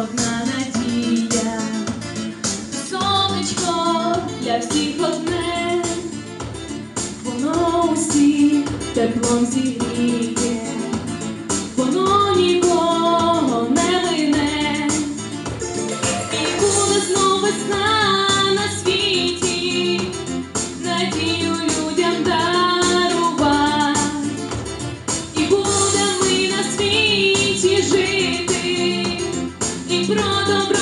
одна надія, сонечко для всіх одне, воно усіх теплом зігріє, воно нікого не мине, і буде знову весна на світ. em pronto